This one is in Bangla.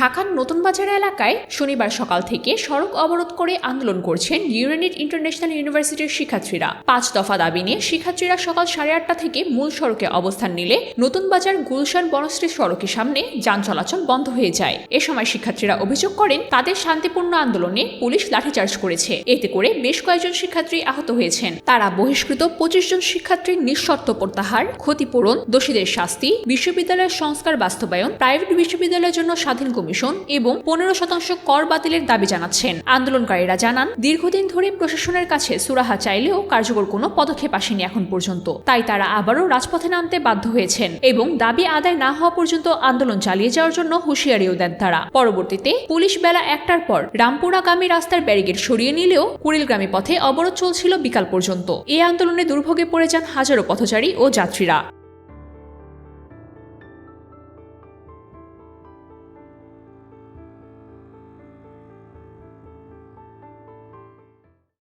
ঢাকার নতুন বাজার এলাকায় শনিবার সকাল থেকে সড়ক অবরোধ করে আন্দোলন করছেন ইউরেনিট ইন্টারন্যাশনাল ইউনিভার্সিটির শিক্ষার্থীরা। পাঁচ দফা দাবি নিয়ে শিক্ষার্থীরা সকাল সাড়ে আটটা থেকে মূল সড়কে অবস্থান নিলে নতুন বাজার গুলশান বনশ্রী সড়কের সামনে যান চলাচল বন্ধ হয়ে যায়। এ সময় শিক্ষার্থীরা অভিযোগ করেন, তাদের শান্তিপূর্ণ আন্দোলনে পুলিশ লাঠিচার্জ করেছে। এতে করে বেশ কয়েকজন শিক্ষার্থী আহত হয়েছেন। তারা বহিষ্কৃত পঁচিশ জন শিক্ষার্থীর নিঃশর্ত প্রত্যাহার, ক্ষতিপূরণ, দোষীদের শাস্তি, বিশ্ববিদ্যালয়ের সংস্কার বাস্তবায়ন, প্রাইভেট বিশ্ববিদ্যালয়ের জন্য স্বাধীন কমিশন এবং পনেরো শতাংশ কর বাতিলের দাবি জানাচ্ছেন। আন্দোলনকারীরা জানান, দীর্ঘদিন ধরে প্রশাসনের কাছে সুরাহা চাইলেও কার্যকর কোনো পদক্ষেপ আসেনি এখন পর্যন্ত। তাই তারা আবারও রাজপথে নামতে বাধ্য হয়েছেন এবং দাবি আদায় না হওয়া পর্যন্ত আন্দোলন চালিয়ে যাওয়ার জন্য হুঁশিয়ারিও দেন তারা। পরবর্তীতে পুলিশ বেলা একটার পর রামপুরাগামী রাস্তার ব্যারিকেড সরিয়ে নিলেও কুড়িলগ্রামী পথে অবরোধ চলছিল বিকাল পর্যন্ত। এই আন্দোলনে দুর্ভোগে পড়ে যান হাজারো পথচারী ও যাত্রীরা।